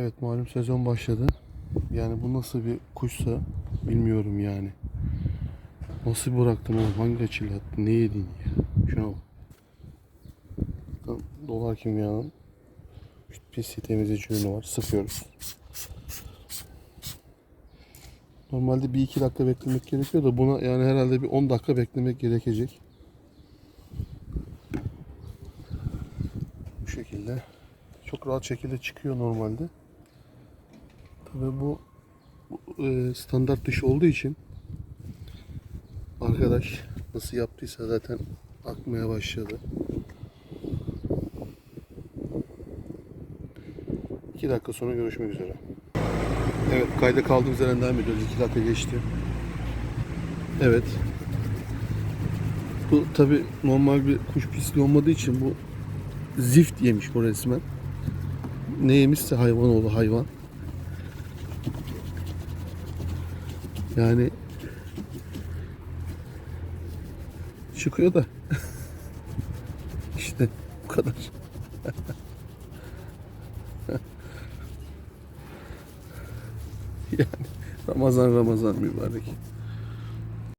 Evet malum sezon başladı. Yani bu nasıl bir kuşsa bilmiyorum yani. Nasıl bıraktın oğlum? Hangi açıyla attın? Ne yedin ya? Şuna bak. Dolar kimyanın pisliği temizleyici ürünü var. Sıkıyoruz. Normalde 1-2 dakika beklemek gerekiyor da buna yani herhalde bir 10 dakika beklemek gerekecek. Bu şekilde. Çok rahat şekilde çıkıyor normalde. Tabii bu, e, standart dışı olduğu için arkadaş nasıl yaptıysa zaten akmaya başladı. 2 dakika sonra görüşmek üzere. Evet kayda kaldığımız yerden devam ediyoruz. 2 dakika geçti. Evet. Bu tabi normal bir kuş pisliği olmadığı için bu zift yemiş bu resmen. Ne yemişse hayvan oğlu hayvan. Yani çıkıyor da işte bu kadar. yani Ramazan Ramazan mübarek.